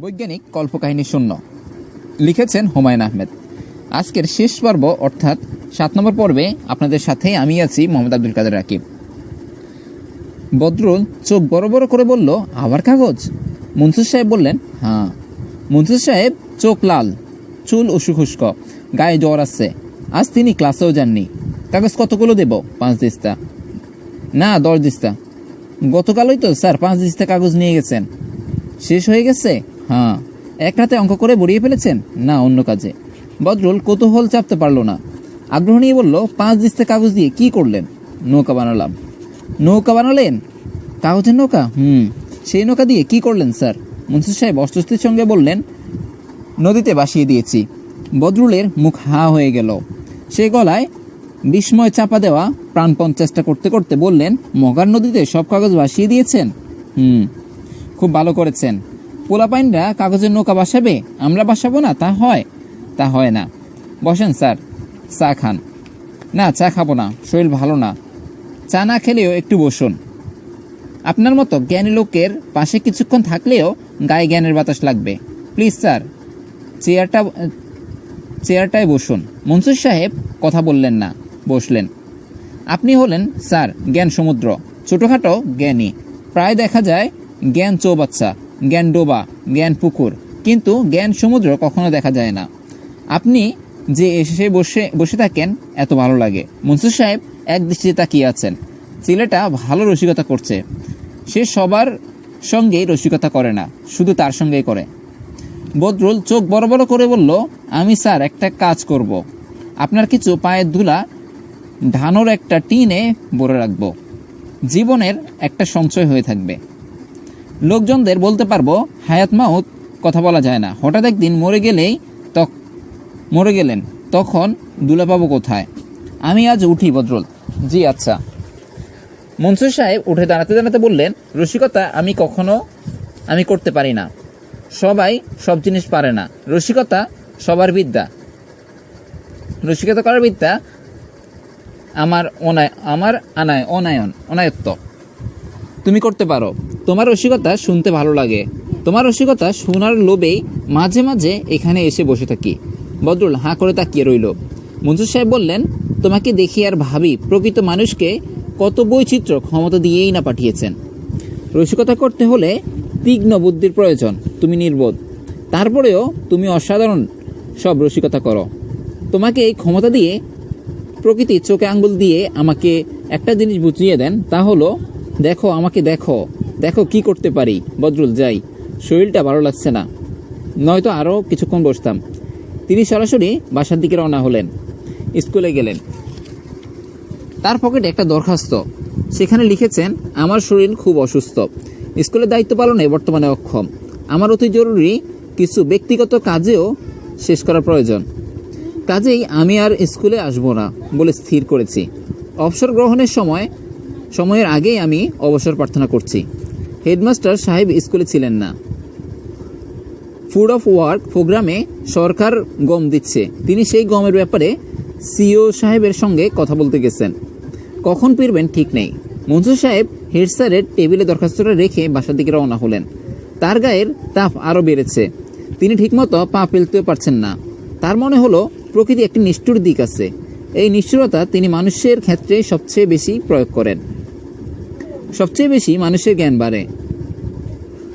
বৈজ্ঞানিক কল্পকাহিনী শূন্য। লিখেছেন হুমায়ুন আহমেদ। আজকের শেষ পর্ব, অর্থাৎ সাত নম্বর পর্বে, আপনাদের সাথে আমি আছি মোহাম্মদ আব্দুল কাদের রাকিব। বদরুল চোখ বড় বড় করে বলল, আবার কাগজ? মনসুর সাহেব বললেন হ্যাঁ। মনসুর সাহেব, চোখ লাল, চুল খুস্ক গায়ে জ্বর আছে আজ তিনি ক্লাসেও যাননি। কাগজ কতগুলো দেব? পাঁচ দিস্তা। না, দশ দিস্তা। গতকালই তো, স্যার, পাঁচ দিস্তা কাগজ নিয়ে গেছেন। শেষ হয়ে গেছে? হ্যাঁ। এক রাতে অঙ্ক করে বড়িয়ে ফেলেছেন? না, অন্য কাজে। বদরুল কৌতূহল চাপতে পারল না। আগ্রহ নিয়ে বলল, পাঁচ দিস্তে কাগজ দিয়ে কি করলেন? নৌকা বানালাম। নৌকা বানালেন? কাগজের নৌকা? হুম। সেই নৌকা দিয়ে কি করলেন, স্যার? মুন্সি সাহেব অস্বস্তির সঙ্গে বললেন, নদীতে ভাসিয়ে দিয়েছি। বদরুলের মুখ হা হয়ে গেল। সে গলায় বিস্ময় চাপা দেওয়া প্রাণপণ চেষ্টা করতে করতে বললেন মগার নদীতে সব কাগজ ভাসিয়ে দিয়েছেন? হুম। খুব ভালো করেছেন। পোলাপাইনরা কাগজের নৌকা বাসাবে, আমরা বাসাবো না, তা হয়। তা হয় না। বসেন, স্যার, চা খান। না, চা খাব না, শরীর ভালো না। চা না খেলেও একটু বসুন। আপনার মতো জ্ঞানী লোকের পাশে কিছুক্ষণ থাকলেও গায়ে জ্ঞানের বাতাস লাগবে। প্লিজ, স্যার, চেয়ারটা, চেয়ারটায় বসুন। মনসুর সাহেব কথা বললেন না, বসলেন। আপনি হলেন, স্যার, জ্ঞান সমুদ্র। ছোটোখাটো জ্ঞানী। প্রায় দেখা যায়, জ্ঞান চৌবাচ্চা। জ্ঞান ডোবা, জ্ঞান পুকুর, কিন্তু জ্ঞান সমুদ্র কখনো দেখা যায় না। আপনি যে এসে বসে বসে থাকেন, এত ভালো লাগে। মনসুর সাহেব এক দৃষ্টিতে তাকিয়ে আছেন। ছেলেটা ভালো রসিকতা করছে। সে সবার সঙ্গেই রসিকতা করে না, শুধু তার সঙ্গেই করে। বদরুল চোখ বড় বড় করে বলল, আমি স্যার, একটা কাজ করব। আপনার কিছু পায়ের ধুলা, ধানোর একটা টিনে ভরে রাখব। জীবনের একটা সঞ্চয় হয়ে থাকবে। লোকজনদের বলতে পারব, হায়াত মাউত, কথা বলা যায় না। হঠাৎ একদিন মরে গেলেই তখ, মরে গেলেন, তখন দুলা পাবো কোথায়? আমি আজ উঠি বদরুল জি আচ্ছা। মনসুর সাহেব উঠে দাঁড়াতে দাঁড়াতে বললেন, রসিকতা আমি কখনো, আমি করতে পারি না। সবাই সব জিনিস পারে না। রসিকতা সবার বিদ্যা। রসিকতা করার বিদ্যা আমার অনায়, আমার আনায়, অনায়ন, অনায়ত্ত। তুমি করতে পারো। তোমার রসিকতা শুনতে ভালো লাগে। তোমার রসিকতা শোনার লোভেই মাঝে মাঝে এখানে এসে বসে থাকি। বদরুল হাঁ করে তাকিয়ে রইল। মনসুর সাহেব বললেন, তোমাকে দেখি আর ভাবি, প্রকৃত মানুষকে কত বৈচিত্র্য ক্ষমতা দিয়েই না পাঠিয়েছেন। রসিকতা করতে হলে তীক্ষ্ণ বুদ্ধির প্রয়োজন, তুমি নির্বোধ। তারপরেও তুমি অসাধারণ, সব রসিকতা করো। তোমাকে এই ক্ষমতা দিয়ে প্রকৃতি চোখে আঙ্গুল দিয়ে আমাকে একটা জিনিস বুঝিয়ে দেন, তা হলো দেখো, আমাকে দেখো। দেখো কি করতে পারি। বদরুল, যাই। শরীরটা ভালো লাগছে না। নয়তো আরও কিছুক্ষণ বসতাম। তিনি সরাসরি বাসার দিকে রওনা হলেন। স্কুলে গেলেন। তার পকেটে একটা দরখাস্ত। সেখানে লিখেছেন, আমার শরীর খুব অসুস্থ। স্কুলের দায়িত্ব পালনে বর্তমানে অক্ষম। আমার অতি জরুরি কিছু ব্যক্তিগত কাজেও শেষ করা প্রয়োজন। কাজেই আমি আর স্কুলে আসব না বলে স্থির করেছি। অবসর গ্রহণের সময় সময়ের আগেই আমি অবসর প্রার্থনা করছি। হেডমাস্টার সাহেব স্কুলে ছিলেন না। ফুড অফ ওয়ার্ক প্রোগ্রামে সরকার গম দিচ্ছে। তিনি সেই গমের ব্যাপারে সিও সাহেবের সঙ্গে কথা বলতে গেছেন। কখন ফিরবেন ঠিক নেই। মনসুর সাহেব হেড স্যারের টেবিলে দরখাস্তটা রেখে বাসার দিকে রওনা হলেন। তার গায়ের তাপ আরও বেড়েছে। তিনি ঠিকমতো পা ফেলতেও পারছেন না। তার মনে হলো, প্রকৃতি একটি নিষ্ঠুর দিক আছে। এই নিষ্ঠুরতা তিনি মানুষের ক্ষেত্রে সবচেয়ে বেশি প্রয়োগ করেন। সবচেয়ে বেশি মানুষের জ্ঞান বাড়ে।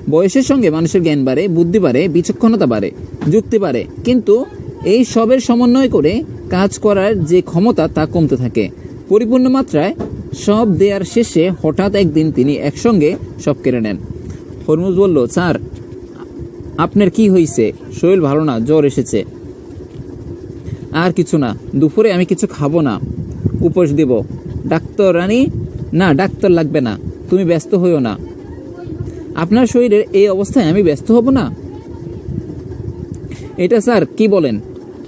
বয়সের সঙ্গে মানুষের জ্ঞান বাড়ে, বুদ্ধি বাড়ে, বিচক্ষণতা বাড়ে, যুক্তি বাড়ে। কিন্তু এই সবের সমন্বয় করে কাজ করার যে ক্ষমতা তা কমতে থাকে। পরিপূর্ণ মাত্রায় সব দেওয়ার শেষে হঠাৎ একদিন তিনি একসঙ্গে সব কেড়ে নেন। হরমুজ বলল, স্যার, আপনার কি হয়েছে শরীর ভালো না, জ্বর এসেছে। আর কিছু না, দুপুরে আমি কিছু খাব না। উপোস দেব। ডাক্তার রানী? না, ডাক্তার লাগবে না। তুমি ব্যস্ত হইও না। আপনার শরীরের এই অবস্থায় আমি ব্যস্ত হব না? এটা স্যার, কি বলেন?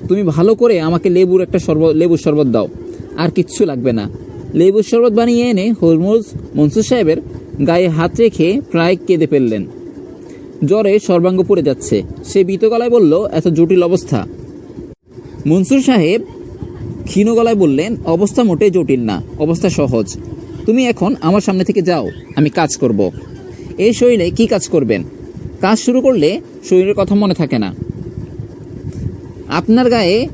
তুমি ভালো করে আমাকে লেবুর একটা শরবত, লেবুর শরবত দাও। আর কিচ্ছু লাগবে না। লেবুর শরবত বানিয়ে এনে হরমুজ মনসুর সাহেবের গায়ে হাত রেখে প্রায় কেঁদে ফেললেন। জ্বরে সর্বাঙ্গ পড়ে যাচ্ছে। সে গলায় বলল, এত জটিল অবস্থা। মনসুর সাহেব ক্ষীণ গলায় বললেন, অবস্থা মোটেই জটিল না, অবস্থা সহজ। তুমি এখন আমার সামনে থেকে যাও, আমি কাজ করব। এই শরীরে কি কাজ করবেন? কাজ শুরু করলে শরীরের কথা মনে থাকে না। আপনার গায়ে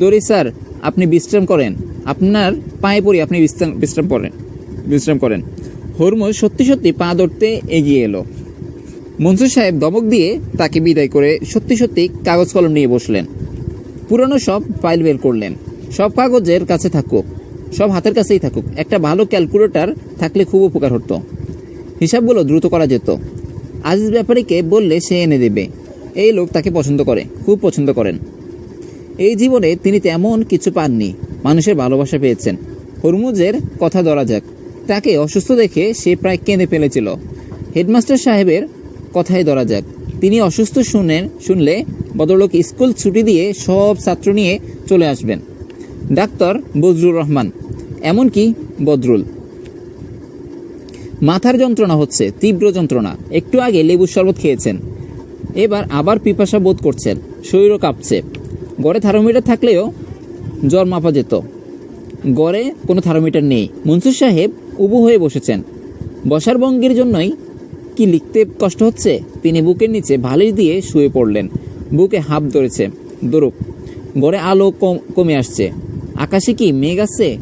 দড়ি, স্যার, আপনি বিশ্রাম করেন। আপনার পায়ে পড়ি, আপনি বিশ্রাম বিশ্রাম করেন বিশ্রাম করেন। হরমুজ সত্যি সত্যি পা ধরতে এগিয়ে এলো। মনসুর সাহেব দমক দিয়ে তাকে বিদায় করে সত্যি সত্যি কাগজ কলম নিয়ে বসলেন। পুরনো সব ফাইল বের করলেন। সব কাগজের কাছে থাকুক। সব হাতের কাছেই থাকুক। একটা ভালো ক্যালকুলেটর থাকলে খুব উপকার হতো। হিসাবগুলো দ্রুত করা যেত। আজিজ ব্যাপারীকে বললে সে এনে দেবে। এই লোক তাকে পছন্দ করে, খুব পছন্দ করেন। এই জীবনে তিনি তেমন কিছু পাননি। মানুষের ভালোবাসা পেয়েছেন। হরমুজের কথা ধরা যাক। তাকে অসুস্থ দেখে সে প্রায় কেঁদে ফেলেছিল। হেডমাস্টার সাহেবের কথাই ধরা যাক। তিনি অসুস্থ শুনেন, শুনলে বদলোক স্কুল ছুটি দিয়ে সব ছাত্র নিয়ে চলে আসবেন। ডাক্তার বজরুর রহমান, এমনকি বদরুল। মাথার যন্ত্রণা হচ্ছে, তীব্র যন্ত্রণা। একটু আগে লেবুর শরবত খেয়েছেন। এবার আবার পিপাসা বোধ করছেন, শরীরও কাঁপছে। গড়ে থার্মোমিটার থাকলেও জ্বর মাপা যেত। গড়ে কোনো থার্মোমিটার নেই। মনসুর সাহেব উবু হয়ে বসেছেন। বসার ভঙ্গির জন্যই কি লিখতে কষ্ট হচ্ছে? তিনি বুকের নিচে ভালিশ দিয়ে শুয়ে পড়লেন। বুকে হাফ ধরেছে, দরুক। গড়ে আলো কমে আসছে। আকাশে কি মেঘ আছে?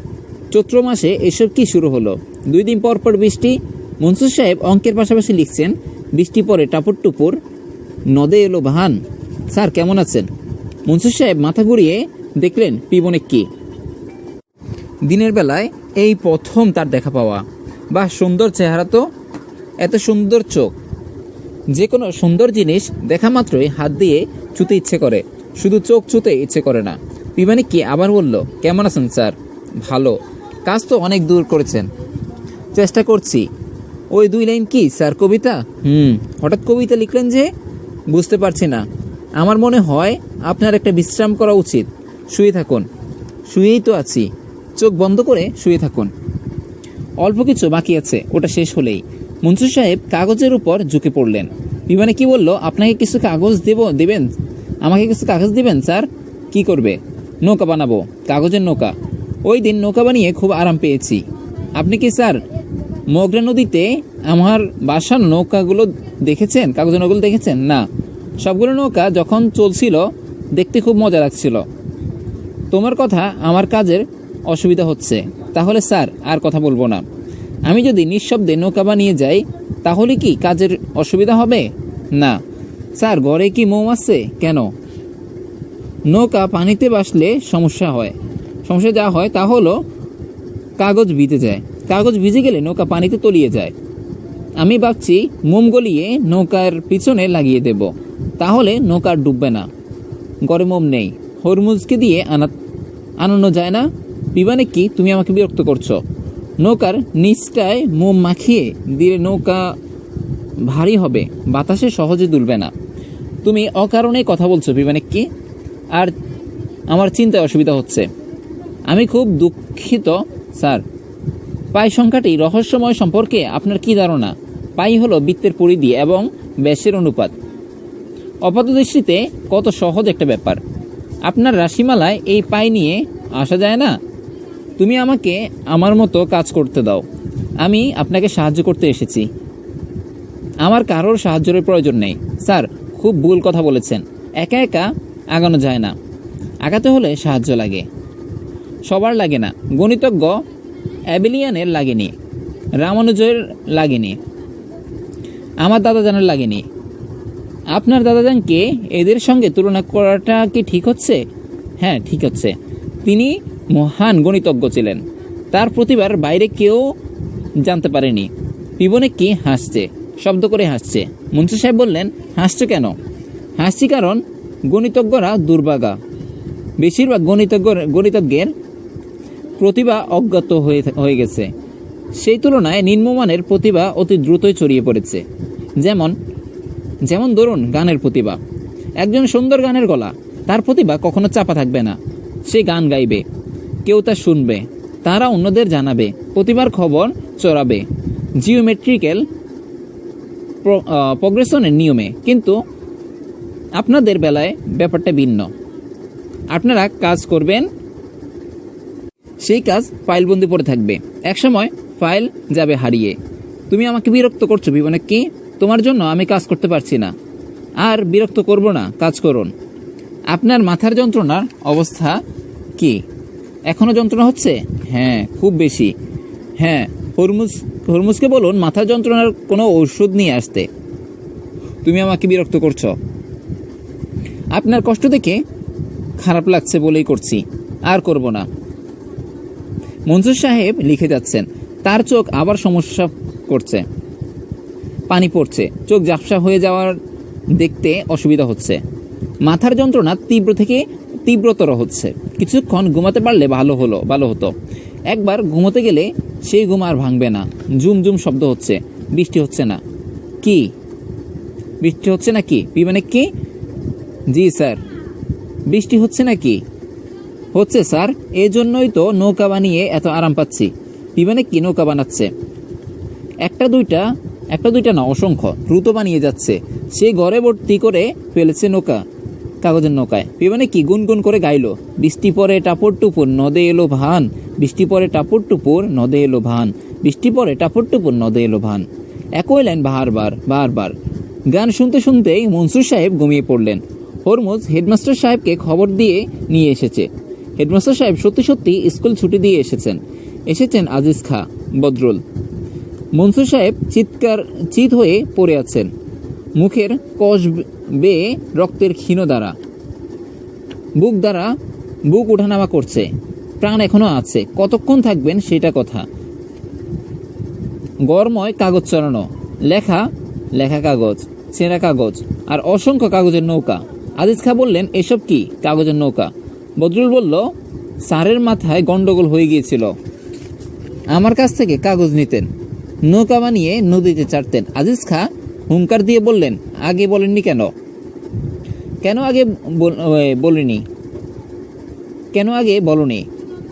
চৈত্র মাসে এসব কি শুরু হলো? দুই দিন পর পর বৃষ্টি। মনসুর সাহেব অঙ্কের পাশাপাশি লিখছেন, বৃষ্টি পরে টাপুর টুপুর নদে এলো ভান স্যার, কেমন আছেন? মনসুর সাহেব মাথা ঘুরিয়ে দেখলেন, পিবনে কি? দিনের বেলায় এই প্রথম তার দেখা পাওয়া। বা সুন্দর চেহারা তো। এত সুন্দর চোখ। যে কোনো সুন্দর জিনিস দেখা মাত্রই হাত দিয়ে ছুতে ইচ্ছে করে। শুধু চোখ ছুতে ইচ্ছে করে না। পিবানি কি আবার বলল, কেমন আছেন স্যার? ভালো। কাজ তো অনেক দূর করেছেন। চেষ্টা করছি। ওই দুই লাইন কি, স্যার, কবিতা? হুম। হঠাৎ কবিতা লিখলেন যে, বুঝতে পারছি না। আমার মনে হয় আপনার একটা বিশ্রাম করা উচিত। শুয়ে থাকুন। শুয়েই তো আছি। চোখ বন্ধ করে শুয়ে থাকুন। অল্প কিছু বাকি আছে, ওটা শেষ হলেই। মনসুর সাহেব কাগজের উপর ঝুঁকে পড়লেন। বিমানে কি বলল, আপনাকে কিছু কাগজ দেব, দেবেন? আমাকে কিছু কাগজ দিবেন, স্যার? কি করবে? নৌকা বানাবো, কাগজের নৌকা। ওই দিন নৌকা বানিয়ে খুব আরাম পেয়েছি। আপনি কি স্যার মগরা নদীতে আমার বাসার নৌকাগুলো দেখেছেন? কাগজের নৌকাগুলো দেখেছেন? না। সবগুলো নৌকা যখন চলছিল, দেখতে খুব মজা লাগছিল। তোমার কথা আমার কাজের অসুবিধা হচ্ছে। তাহলে স্যার আর কথা বলব না। আমি যদি নিঃশব্দে নৌকা বানিয়ে যাই, তাহলে কি কাজের অসুবিধা হবে? না। স্যার, ঘরে কি মোম আছে? কেন? নৌকা পানিতে বাসলে সমস্যা হয়। সমস্যা যা হয় তা হলো কাগজ ভিজে যায়। কাগজ ভিজে গেলে নৌকা পানিতে তলিয়ে যায়। আমি ভাবছি মোম গলিয়ে নৌকার পিছনে লাগিয়ে দেব। তাহলে নৌকা ডুববে না। গড়ে মোম নেই। হরমুজকে দিয়ে আনা আনানো যায় না। বিমানে কি তুমি আমাকে বিরক্ত করছ? নৌকার নিচটায় মোম মাখিয়ে দিলে নৌকা ভারী হবে। বাতাসে সহজে দুলবে না। তুমি অকারণে কথা বলছো বিমানে কি? আর আমার চিন্তায় অসুবিধা হচ্ছে। আমি খুব দুঃখিত, স্যার। পাই সংখ্যাটি রহস্যময় সম্পর্কে আপনার কি ধারণা? পাই হলো বৃত্তের পরিধি এবং ব্যাসের অনুপাত। অপাতদৃষ্টিতে কত সহজ একটা ব্যাপার। আপনার রাশিমালায় এই পাই নিয়ে আসা যায় না? তুমি আমাকে আমার মতো কাজ করতে দাও। আমি আপনাকে সাহায্য করতে এসেছি। আমার কারোর সাহায্যের প্রয়োজন নেই। স্যার, খুব ভুল কথা বলেছেন। একা একা আগানো যায় না। আগাতে হলে সাহায্য লাগে। সবার লাগে না। গণিতজ্ঞ অ্যাবিলিয়ানের লাগেনি। রামানুজের লাগেনি। আমার দাদাজানের লাগেনি। আপনার দাদাজানকে এদের সঙ্গে তুলনা করাটা কি ঠিক হচ্ছে? হ্যাঁ ঠিক হচ্ছে। তিনি মহান গণিতজ্ঞ ছিলেন। তার প্রতিভার বাইরে কেউ জানতে পারেনি। পিবনে কি হাসছে? শব্দ করে হাসছে। মনসুর সাহেব বললেন, হাসছো কেন? হাসছি কারণ গণিতজ্ঞরা দুর্ভাগা। বেশিরভাগ গণিতজ্ঞ গণিতজ্ঞের প্রতিভা অজ্ঞাত হয়ে হয়ে গেছে। সেই তুলনায় নিম্নমানের প্রতিভা অতি দ্রুতই ছড়িয়ে পড়েছে। যেমন যেমন ধরুন গানের প্রতিভা। একজন সুন্দর গানের গলা, তার প্রতিভা কখনো চাপা থাকবে না। সে গান গাইবে, কেউ তা শুনবে, তারা অন্যদের জানাবে, প্রতিভার খবর চড়াবে। জিওমেট্রিক্যাল প্রগ্রেশনের নিয়মে। কিন্তু আপনাদের বেলায় ব্যাপারটা ভিন্ন। আপনারা কাজ করবেন, সেই কাজ ফাইলবন্দি পড়ে থাকবে। একসময় ফাইল যাবে হারিয়ে। তুমি আমাকে বিরক্ত করছ, বিমানে কি? তোমার জন্য আমি কাজ করতে পারছি না। আর বিরক্ত করব না, কাজ করুন। আপনার মাথার যন্ত্রণার অবস্থা কি? এখনও যন্ত্রণা হচ্ছে? হ্যাঁ খুব বেশি। হ্যাঁ হরমুজ, হরমুজকে বলুন, মাথার যন্ত্রণার কোনো ওষুধ নিয়ে আসতে। তুমি আমাকে বিরক্ত করছ। আপনার কষ্ট দেখে খারাপ লাগছে বলেই করছি। আর করব না। মনসুর সাহেব লিখে যাচ্ছেন, তার চোখ আবার সমস্যা করছে। পানি পড়ছে, চোখ ঝাপসা হয়ে যাওয়ার দেখতে অসুবিধা হচ্ছে। মাথার যন্ত্রণা তীব্র থেকে তীব্রতর হচ্ছে। কিছুক্ষণ ঘুমাতে পারলে ভালো হলো, ভালো হতো। একবার ঘুমোতে গেলে সেই ঘুম আর ভাঙবে না। জুম জুম শব্দ হচ্ছে, বৃষ্টি হচ্ছে না। কি? বৃষ্টি হচ্ছে না কি বিমানে কি? জি, স্যার। বৃষ্টি হচ্ছে নাকি? হচ্ছে, স্যার। এই জন্যই তো নৌকা বানিয়ে এত আরাম পাচ্ছি। বিমানে কি নৌকা বানাচ্ছে? একটা দুইটা একটা দুইটা না, অসংখ্য। দ্রুত বানিয়ে যাচ্ছে। সে ঘরে ভর্তি করে ফেলেছে নৌকা, কাগজের নৌকায়। বিমানে কি গুনগুন করে গাইলো? বৃষ্টি পরে টাপর টুপুর, নদে এলো ভান। বৃষ্টি পরে টাপর টুপুর, নদে এলো ভান। বৃষ্টি পরে টাপর টুপুর, নদে এলো ভান। একই লাইন বারবার বারবার। গান শুনতে শুনতেই মনসুর সাহেব ঘুমিয়ে পড়লেন। হরমুজ হেডমাস্টার সাহেবকে খবর দিয়ে নিয়ে এসেছে। হেডমাস্টার সাহেব সত্যি সত্যি স্কুল ছুটি দিয়ে এসেছেন। এসেছেন আজিজ খা, বদরুল। মনসুর সাহেব চিৎকার চিত হয়ে পড়ে আছেন। মুখের কষ বেয়ে রক্তের ক্ষীণ দ্বারা। বুক দ্বারা বুক ওঠানামা করছে। প্রাণ এখনও আছে। কতক্ষণ থাকবেন সেটা কথা। গরময় কাগজ চড়ানো লেখা লেখা কাগজ, ছেঁড়া কাগজ, আর অসংখ্য কাগজের নৌকা। আজিজ খা বললেন, এসব কি? কাগজের নৌকা? বদরুল বলল স্যারের মাথায় গন্ডগোল হয়ে গিয়েছিল। আমার কাছ থেকে কাগজ নিতেন। নৌকা বানিয়ে নদীতে চাটতেন। আজিজ খা হুঙ্কার দিয়ে বললেন, আগে বলেননি কেন? কেন আগে বলিনি? কেন আগে বলনি?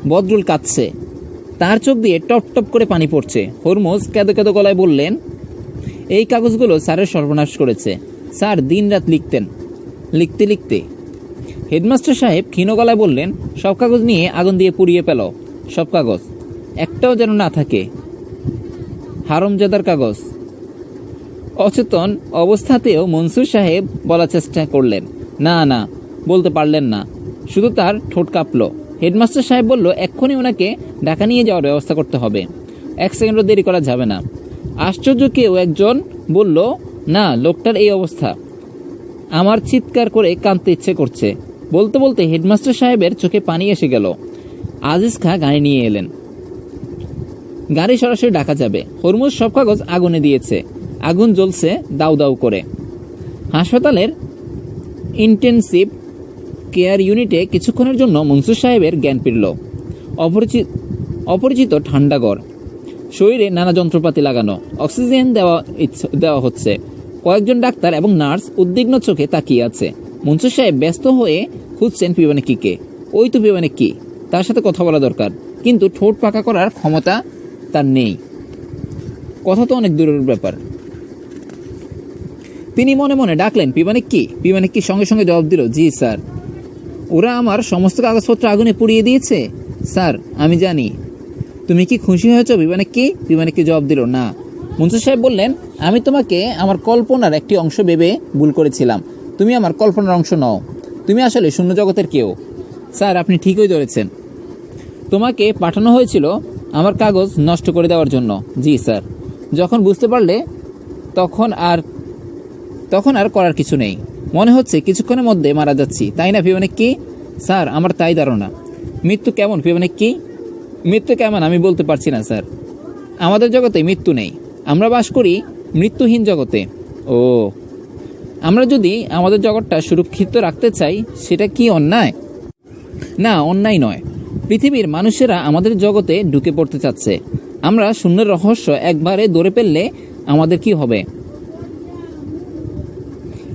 বদরুল কাঁদছে। তার চোখ দিয়ে টপ টপ করে পানি পড়ছে। হরমোজ কেঁদো কেঁদো গলায় বললেন, এই কাগজগুলো স্যারের সর্বনাশ করেছে। স্যার দিন রাত লিখতেন। লিখতে লিখতে। হেডমাস্টার সাহেব ক্ষীণ গলায় বললেন, সব কাগজ নিয়ে আগুন দিয়ে পুড়িয়ে পেল, সব কাগজ। একটাও যেন না থাকে। হারমজাদার কাগজ। অচেতন অবস্থাতেও মনসুর সাহেব বলার চেষ্টা করলেন, না না, বলতে পারলেন না। শুধু তার ঠোঁট কাঁপল। হেডমাস্টার সাহেব বলল, এক্ষুনি ওনাকে ঢাকা নিয়ে যাওয়ার ব্যবস্থা করতে হবে। এক সেকেন্ডও দেরি করা যাবে না। আশ্চর্য কেউ একজন বলল, না, লোকটার এই অবস্থা। আমার চিৎকার করে কাঁদতে ইচ্ছে করছে। বলতে বলতে হেডমাস্টার সাহেবের চোখে পানি এসে গেল। আজিজ খা গাড়ি নিয়ে এলেন। গাড়ি সরাসরি ডাকা যাবে। হরমুজ সব কাগজ আগুনে দিয়েছে। আগুন জ্বলছে দাউ দাউ করে। হাসপাতালের ইন্টেনসিভ কেয়ার ইউনিটে কিছুক্ষণের জন্য মনসুর সাহেবের জ্ঞান ফিরল। অপরিচিত অপরিচিত ঠান্ডা ঘর। শরীরে নানা যন্ত্রপাতি লাগানো। অক্সিজেন দেওয়া দেওয়া হচ্ছে। কয়েকজন ডাক্তার এবং নার্স উদ্বিগ্ন চোখে তাকিয়ে আছে। মনসুর সাহেব ব্যস্ত হয়ে খুঁজছেন পিবানিকিকে ওই তো পিবানিকি তার সাথে কথা বলা দরকার, কিন্তু ঠোঁট পাকা করার ক্ষমতা তার নেই। কথা তো অনেক দূরের ব্যাপার। তিনি মনে মনে ডাকলেন পিবানিক কি পিবানিক কি সঙ্গে সঙ্গে জবাব দিল, জি, স্যার। ওরা আমার সমস্ত কাগজপত্র আগুনে পুড়িয়ে দিয়েছে? স্যার, আমি জানি। তুমি কি খুশি হয়েছো বিমানিক কি বিমানিক কি জবাব দিল, না। মনসুর সাহেব বললেন, আমি তোমাকে আমার কল্পনার একটি অংশ ভেবে ভুল করেছিলাম। তুমি আমার কল্পনার অংশ নও। তুমি আসলে শূন্য জগতের কেউ। স্যার, আপনি ঠিকই ধরেছেন। তোমাকে পাঠানো হয়েছিল আমার কাগজ নষ্ট করে দেওয়ার জন্য। জি, স্যার। যখন বুঝতে পারলে, তখন আর তখন আর করার কিছু নেই। মনে হচ্ছে কিছুক্ষণের মধ্যে মারা যাচ্ছি। তাই না পিবানিক কি? স্যার, আমার তাই ধারণা। মৃত্যু কেমন পিবানিক কি? মৃত্যু কেমন আমি বলতে পারছি না, স্যার। আমাদের জগতে মৃত্যু নেই। আমরা বাস করি মৃত্যুহীন জগতে। ও, আমরা যদি আমাদের জগৎটা সুরক্ষিত রাখতে চাই, সেটা কি অন্যায়? না, অন্যায় নয়। পৃথিবীর মানুষেরা আমাদের জগতে ঢুকে পড়তে চাচ্ছে। আমরা শূন্যের রহস্য একবারে দৌড়ে ফেললে আমাদের কি হবে?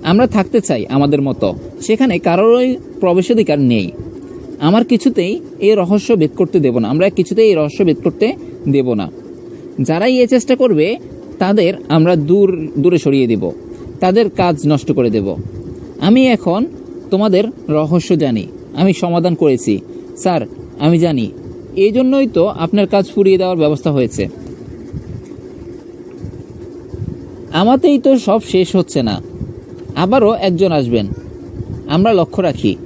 আমরা থাকতে চাই আমাদের মতো। সেখানে কারোরই প্রবেশাধিকার নেই। আমার কিছুতেই এই রহস্য ভেদ করতে দেব না। আমরা কিছুতেই এই রহস্য ভেদ করতে দেব না। যারাই এ চেষ্টা করবে, তাদের আমরা দূর, দূরে সরিয়ে দেব। তাদের কাজ নষ্ট করে দেব। আমি এখন তোমাদের রহস্য জানি। আমি সমাধান করেছি। স্যার, আমি জানি। এই জন্যই তো আপনার কাজ ফুরিয়ে দেওয়ার ব্যবস্থা হয়েছে। আমাতেই তো সব শেষ হচ্ছে না। আবারও একজন আসবেন। আমরা লক্ষ্য রাখি।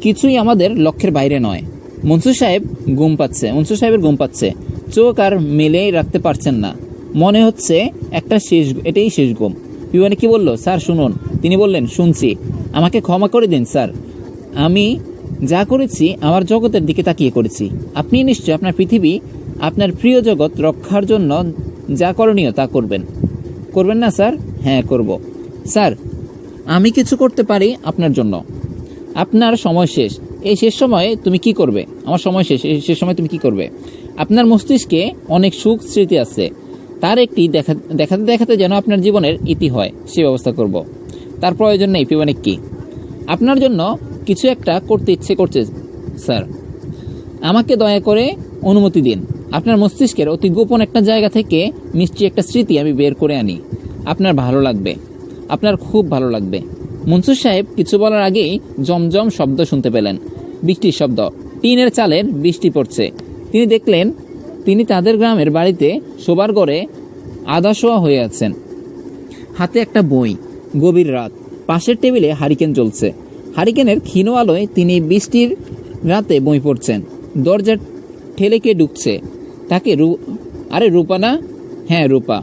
কিছুই আমাদের লক্ষ্যের বাইরে নয়। মনসুর সাহেব ঘুম পাচ্ছে। মনসুর সাহেবের ঘুম পাচ্ছে। চোখ আর মেলেই রাখতে পারছেন না। মনে হচ্ছে একটা শেষ, এটাই শেষ ঘুম। বিমানে কি বলল? স্যার, শুনুন। তিনি বললেন, শুনছি। আমাকে ক্ষমা করে দিন, স্যার। আমি যা করেছি, আমার জগতের দিকে তাকিয়ে করেছি। আপনি নিশ্চয় আপনার পৃথিবী, আপনার প্রিয় জগৎ রক্ষার জন্য যা করণীয় তা করবেন। করবেন না, স্যার? হ্যাঁ করব। স্যার, আমি কিছু করতে পারি আপনার জন্য। আপনার সময় শেষ। এই শেষ সময়ে তুমি কি করবে? আমার সময় শেষ। এই শেষ সময় তুমি কি করবে? আপনার মস্তিষ্কে অনেক সুখ স্মৃতি আছে। তার একটি দেখা দেখাতে দেখাতে যেন আপনার জীবনের ইতি হয়, সে ব্যবস্থা করব। তার প্রয়োজন নেই পিবানিক কি? আপনার জন্য কিছু একটা করতে ইচ্ছে করছে, স্যার। আমাকে দয়া করে অনুমতি দিন। আপনার মস্তিষ্কের অতি গোপন একটা জায়গা থেকে মিষ্টি একটা স্মৃতি আমি বের করে আনি। আপনার ভালো লাগবে। আপনার খুব ভালো লাগবে। মনসুর সাহেব কিছু বলার আগেই জমজম শব্দ শুনতে পেলেন। বৃষ্টির শব্দ। টিনের চালের বৃষ্টি পড়ছে। তিনি দেখলেন তিনি তাদের গ্রামের বাড়িতে শোবার ঘরে আদা শোয়া হয়ে আছেন। হাতে একটা বই, গভীর রাত। পাশের টেবিলে হারিকেন চলছে হারিকেনের ক্ষীণ আলোয় তিনি বৃষ্টির রাতে বই পড়ছেন। দরজা ঠেলে কে ঢুকছে? তাকে রু, আরে রূপা না? হ্যাঁ রূপা।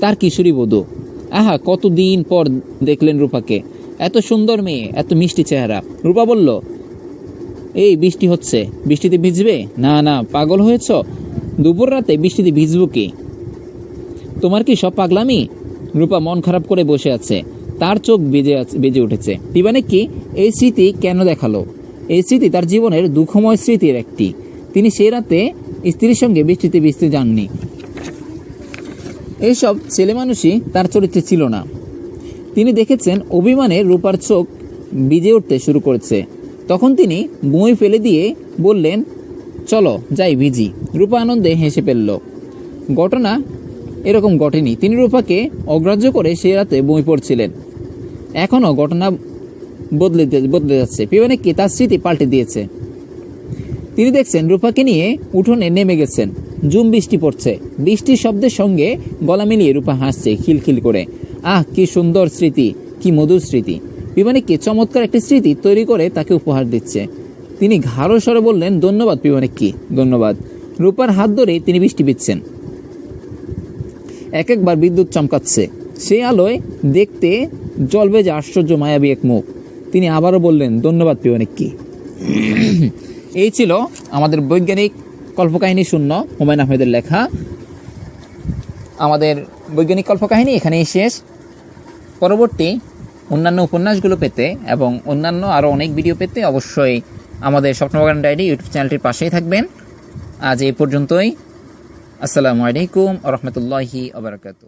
তার কিশোরী বধূ। আহা, কতদিন পর দেখলেন রূপাকে। এত সুন্দর মেয়ে, এত মিষ্টি চেহারা। রূপা বলল এই বৃষ্টি হচ্ছে। বৃষ্টিতে ভিজবে? না না, পাগল হয়েছ? দুপুর রাতে বৃষ্টিতে ভিজবো কি? তোমার কি সব পাগলামি? রূপা মন খারাপ করে বসে আছে। তার চোখ বেজে আছে- বেজে উঠেছে। দিবানে কি? এই স্মৃতি কেন দেখাল? এই স্মৃতি তার জীবনের দুঃখময় স্মৃতির একটি। তিনি সে রাতে স্ত্রীর সঙ্গে বৃষ্টিতে ভিজতে যাননি। এইসব ছেলে মানুষই তার চরিত্রে ছিল না। তিনি দেখেছেন অভিমানে রূপার চোখ ভিজে উঠতে শুরু করেছে। তখন তিনি বই ফেলে দিয়ে বললেন, চলো যাই ভিজি। রূপা আনন্দে হেসে ফেলল। ঘটনা এরকম ঘটেনি। তিনি রূপাকে অগ্রাহ্য করে সে রাতে বই পড়ছিলেন। এখনও ঘটনা বদলে বদলে যাচ্ছে। পিবানে কি তার স্মৃতি পাল্টে দিয়েছে? তিনি দেখছেন রূপাকে নিয়ে উঠোনে নেমে গেছেন। জুম বৃষ্টি পড়ছে। বৃষ্টির শব্দের সঙ্গে গলা মিলিয়ে রূপা হাসছে খিলখিল করে। আহ, কি সুন্দর স্মৃতি, কি মধুর স্মৃতি। পিবানিককে চমৎকার একটি স্মৃতি তৈরি করে তাকে উপহার দিচ্ছে। তিনি ঘাড়ো স্বরে বললেন, ধন্যবাদ পিবানিক কি? ধন্যবাদ। রূপার হাত ধরে তিনি বৃষ্টি পিচ্ছেন এক একবার বিদ্যুৎ চমকাচ্ছে। সেই আলোয় দেখতে জ্বলবে যে আশ্চর্য মায়াবী এক মুখ। তিনি আবারও বললেন, ধন্যবাদ পিবানিক কি? এই ছিল আমাদের বৈজ্ঞানিক কল্পকাহিনী শূন্য, হুমায়ুন আহমেদের লেখা। আমাদের বৈজ্ঞানিক কল্পকাহিনী এখানেই শেষ। পরবর্তী অন্যান্য উপন্যাসগুলো পেতে এবং অন্যান্য আরও অনেক ভিডিও পেতে অবশ্যই আমাদের স্বপ্নবাগান ডায়েরি ইউটিউব চ্যানেলটির পাশেই থাকবেন। আজ এই পর্যন্তই। আসসালামু আলাইকুম রহমতুল্লাহি আবরকাত